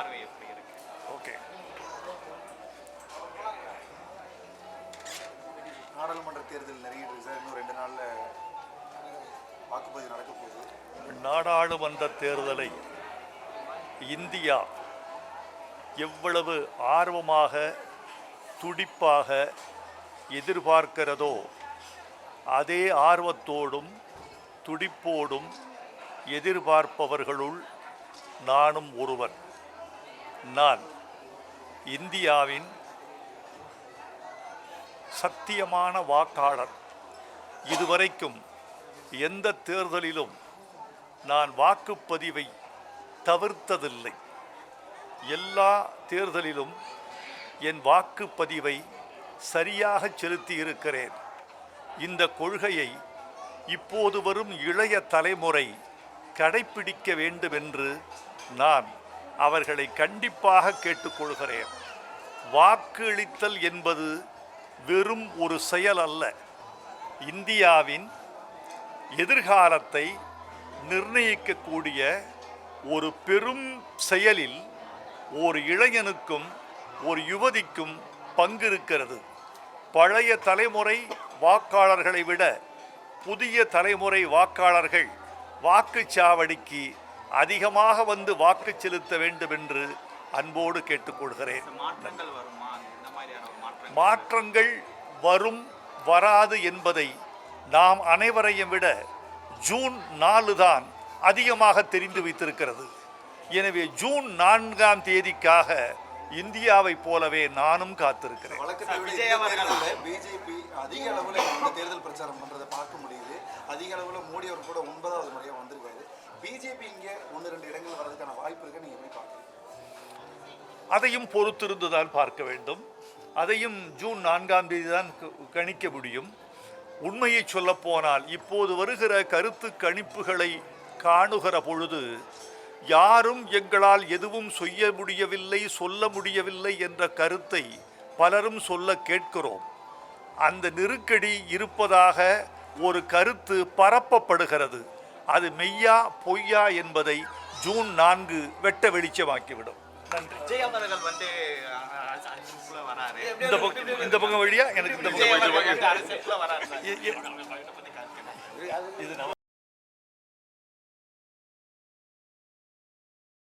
பார்வை எப்படி இருக்கு? ஓகே. நாடாளுமன்ற தேர்தல் நெருங்கிட்டு சார். இன்னும் ரெண்டு நாள்ல வாக்குப்பதிவு நடக்க போகுது. நாடாளுமன்ற தேர்தலை இந்தியா எவ்வளவு ஆர்வமாக துடிப்பாக எதிர்பார்க்கிறதோ அதே ஆர்வத்தோடும் துடிப்போடும் எதிர்பார்ப்பவர்களுள் நானும் ஒருவன். நான் இந்தியாவின் சத்தியமான வாக்காளர். இதுவரைக்கும் எந்த தேர்தலிலும் நான் வாக்குப்பதிவை தவிர்த்ததில்லை. எல்லா தேர்தலிலும் என் வாக்குப்பதிவை சரியாக செலுத்தி இருக்கிறேன் இந்த கொள்கையை இப்போது வரும் இளைய தலைமுறை கடைப்பிடிக்க வேண்டும் என்று நான் அவர்களை கண்டிப்பாக கேட்டுக்கொள்கிறேன். வாக்களித்தல் என்பது வெறும் ஒரு செயல் அல்ல. இந்தியாவின் எதிர்காலத்தை நிர்ணயிக்கக்கூடிய ஒரு பெரும் செயலில் ஒரு இளைஞனுக்கும் ஒரு யுவதிக்கும் பங்கு இருக்கிறது பழைய தலைமுறை வாக்காளர்களை விட புதிய தலைமுறை வாக்காளர்கள் வாக்குச்சாவடிக்கு அதிகமாக வந்து வாக்கு செலுத்த வேண்டும் என்று அன்போடு கேட்டுக்கொள்கிறேன். மாற்றங்கள் வருமா? இந்த மாதிரியான ஒரு மாற்றங்கள். மாற்றங்கள் வரும் வராது என்பதை நாம் அனைவரையும் விட ஜூன் நாலு தான் அதிகமாக தெரிந்து வைத்திருக்கிறது. எனவே ஜூன் நான்காம் தேதிக்காக இந்தியாவைப் போலவே நானும் காத்திருக்கிறேன். பிஜேபி அதிக அளவில் தேர்தல் பிரச்சாரம் பண்றதை பார்க்க முடியுது. அதிக அளவில் மோடி அவர் கூட ஒன்பதாவது முறையாக வந்திருக்காரு. பிஜேபி இங்கே ஒன்று ரெண்டு இடங்கள் வர்றதுக்கான வாய்ப்பு இருக்கு நீங்கள் எப்படி பார்க்குறீங்க அதையும் பொறுத்திருந்துதான் பார்க்க வேண்டும். அதையும் ஜூன் நான்காம் தேதி தான் க- கணிக்க முடியும். உண்மையை சொல்லப்போனால் இப்போது வருகிற கருத்து கணிப்புகளை காணுகிற பொழுது யாரும் எங்களால் எதுவும் செய்ய முடியவில்லை சொல்ல முடியவில்லை என்ற கருத்தை பலரும் சொல்ல கேட்கிறோம். அந்த நெருக்கடி இருப்பதாக ஒரு கருத்து பரப்பப்படுகிறது. அது மெய்யா பொய்யா என்பதை ஜூன் நான்கு வெட்ட வெளிச்சமாக்கிவிடும். நன்றி. வந்து இந்த பக்கம் இந்த பக்கம் வழியா? எனக்கு இந்த பக்கம் இதை